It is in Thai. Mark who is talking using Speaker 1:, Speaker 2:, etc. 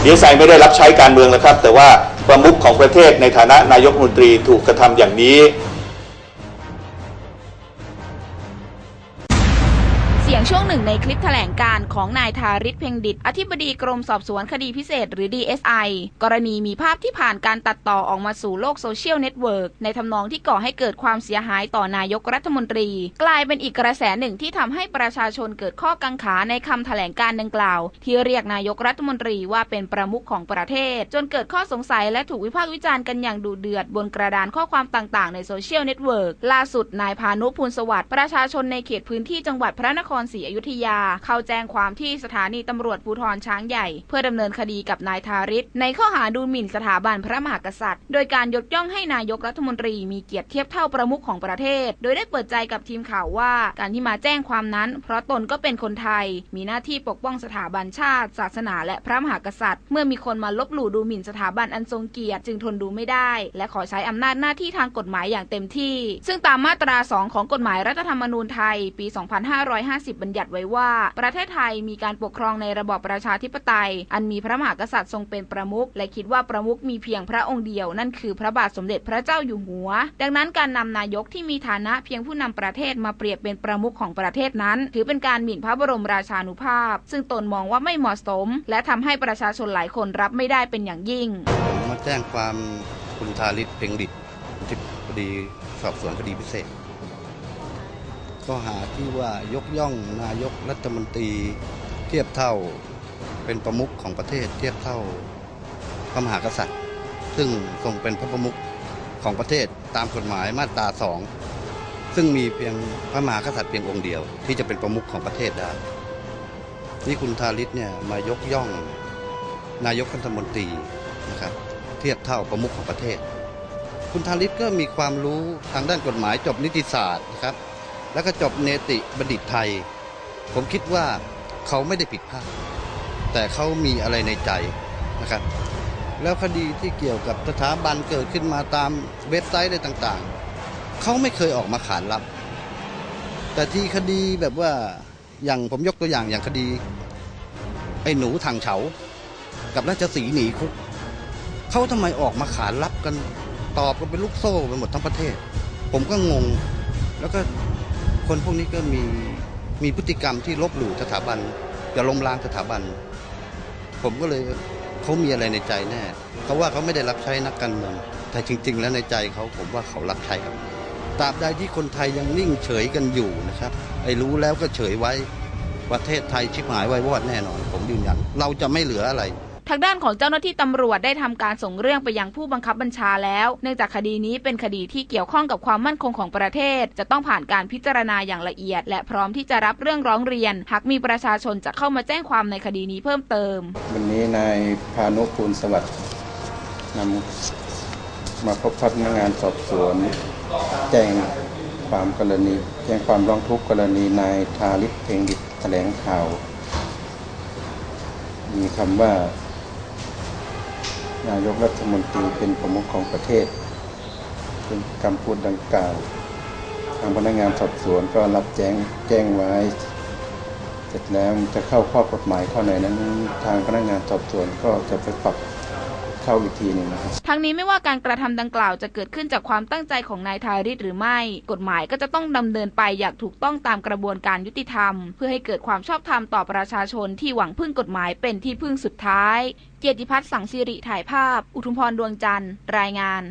Speaker 1: เดีเอสไซไม่ได้รับใช้การเมืองแล้วครับ แต่ว่าประมุขของประเทศในฐานะนายกมนตรีถูกกระทำอย่างนี้
Speaker 2: ช่วงหนึ่งในคลิปแถลงการของนายทาริศเพ็งดิต อธิบดีกรมสอบสวนคดีพิเศษหรือ DSI กรณีมีภาพที่ผ่านการตัดต่อออกมาสู่โลกโซเชียลเน็ตเวิร์กในทำนองที่ก่อให้เกิดความเสียหายต่อนายกรัฐมนตรี กลายเป็นอีกกระแสหนึ่งที่ทำให้ประชาชนเกิดข้อกังขาในคำแถลงการดังกล่าว ที่เรียกนายกรัฐมนตรีว่าเป็นประมุขของประเทศ จนเกิดข้อสงสัยและถูกวิพากษ์วิจารณ์กันอย่างดุเดือดบนกระดานข้อความต่างๆ ในโซเชียลเน็ตเวิร์กล่าสุดนายพานุพูลสวัสดิ์ประชาชนในเขตพื้นที่จังหวัดพระนครศรีอยุธยา เข้าแจ้งความที่สถานีตำรวจภูธรช้างใหญ่ เพื่อดำเนินคดีกับนายทาริศในข้อหาดูหมิ่นสถาบันพระมหากษัตริย์ โดยการยกย่องให้นายกรัฐมนตรีมีเกียรติเทียบเท่าประมุขของประเทศ โดยได้เปิดใจกับทีมข่าวว่าการที่มาแจ้งความนั้น เพราะตนก็เป็นคนไทย มีหน้าที่ปกป้องสถาบันชาติ ศาสนา และพระมหากษัตริย์ เมื่อมีคนมาลบหลู่ดูหมิ่นสถาบันอันทรงเกียรติจึงทนดูไม่ได้ และขอใช้อำนาจหน้าที่ทางกฎหมายอย่างเต็มที่ ซึ่งตามมาตรา 2 ของกฎหมายรัฐธรรมนูญไทย ปี 2550บัญญัติไว้ว่า ประเทศไทยมีการปกครองในระบอบประชาธิปไตย อันมีพระมหากษัตริย์ทรงเป็นประมุขและคิดว่าประมุขมีเพียงพระองค์เดียวนั่นคือพระบาทสมเด็จพระเจ้าอยู่หัว ดังนั้นการนำนายกที่มีฐานะเพียงผู้นำประเทศมาเปรียบเป็นประมุขของประเทศนั้น ถือเป็นการหมิ่นพระบรมราชานุภาพ ซึ่งตนมองว่าไม่เหมาะสม และทำให้ประชาชนหลายคนรับไม่ได้เป็นอย่างยิ่ง
Speaker 3: ผมมาแจ้งความคุณทาริศเพ็งดิตที่คดีสอบสวนคดีพิเศษ ข้อหาที่ว่ายกย่องนายกรัฐมนตรีเทียบเท่าเป็นประมุขของประเทศเทียบเท่าพระมหากษัตริย์ ซึ่งทรงเป็นพระประมุขของประเทศตามกฎหมายมาตราสองซึ่งมีเพียงพระมหากษัตริย์เพียงองค์เดียว ที่จะเป็นประมุขของประเทศได้นี่คุณทาริศเนี่ยมายกย่องนายกรัฐมนตรีนะครับเทียบเท่าประมุขของประเทศ คุณทาริศก็มีความรู้ทางด้านกฎหมายจบนิติศาสตร์นะครับ แล้วก็จบเนติบัณฑิตไทย ผมคิดว่าเขาไม่ได้ผิดพลาดแต่เขามีอะไรในใจนะครับ แล้วคดีที่เกี่ยวกับสถาบันเกิดขึ้นมาตามเว็บไซต์อะไรต่างๆ เขาไม่เคยออกมาขานรับ แต่ที่คดีแบบว่าอย่างผมยกตัวอย่างอย่างคดี ไอ้หนูทางเฉา กับราชสีห์หนีคุกเขาทำไมออกมาขานรับกันตอบกันเป็นลูกโซ่ไปหมดทั้งประเทศ ผมก็งงแล้วก็ คนพวกนี้ก็มีมีพฤติกรรมที่ลบหลู่สถาบันจะล้มล้างสถาบัน ผมก็เลยเขามีอะไรในใจแน่เขาว่าเขาไม่ได้รับใช้นักการเมืองแต่จริง ๆ แล้วในใจเขาผมว่าเขารับใช้ครับตราบใดที่คนไทยยังนิ่งเฉยกันอยู่นะครับไอ้รู้แล้วก็เฉยไว้ประเทศไทยชิบหายไว้วอดแน่นอน ผมยืนยันเราจะไม่เหลืออะไร
Speaker 2: ทางด้านของเจ้าหน้าที่ตำรวจได้ทำการส่งเรื่องไปยังผู้บังคับบัญชาแล้ว เนื่องจากคดีนี้เป็นคดีที่เกี่ยวข้องกับความมั่นคงของประเทศ จะต้องผ่านการพิจารณาอย่างละเอียด และพร้อมที่จะรับเรื่องร้องเรียน หากมีประชาชนจะเข้ามาแจ้งความในคดีนี้เพิ่มเติม
Speaker 4: วันนี้นายพานุภูลสวัสดิ์นำมาพบพนักงานสอบสวน แจ้งความกรณี แจ้งความร้องทุกข์กรณีนายทาริศเพ็งดิตแถลงข่าว มีคำว่า นายกรัฐมนตรีเป็นประมุขของประเทศเป็นคำพูดดังกล่าว ทางพนักงานสอบสวนก็รับแจ้งแจ้งไว้ เสร็จแล้วจะเข้าข้อกฎหมายข้อไหนนั้น ทางพนักงานสอบสวนก็จะไปปรับ เข้าอีกทีหนึ่งนะครับ
Speaker 2: ทั้งนี้ไม่ว่าการกระทำดังกล่าวจะเกิดขึ้นจากความตั้งใจของนายทาริศหรือไม่ กฎหมายก็จะต้องดำเนินไปอย่างถูกต้องตามกระบวนการยุติธรรม เพื่อให้เกิดความชอบธรรมต่อประชาชนที่หวังพึ่งกฎหมายเป็นที่พึ่งสุดท้าย เกียรติพัฒน์สังสิริถ่ายภาพ อุทุมพรดวงจันทร์ รายงาน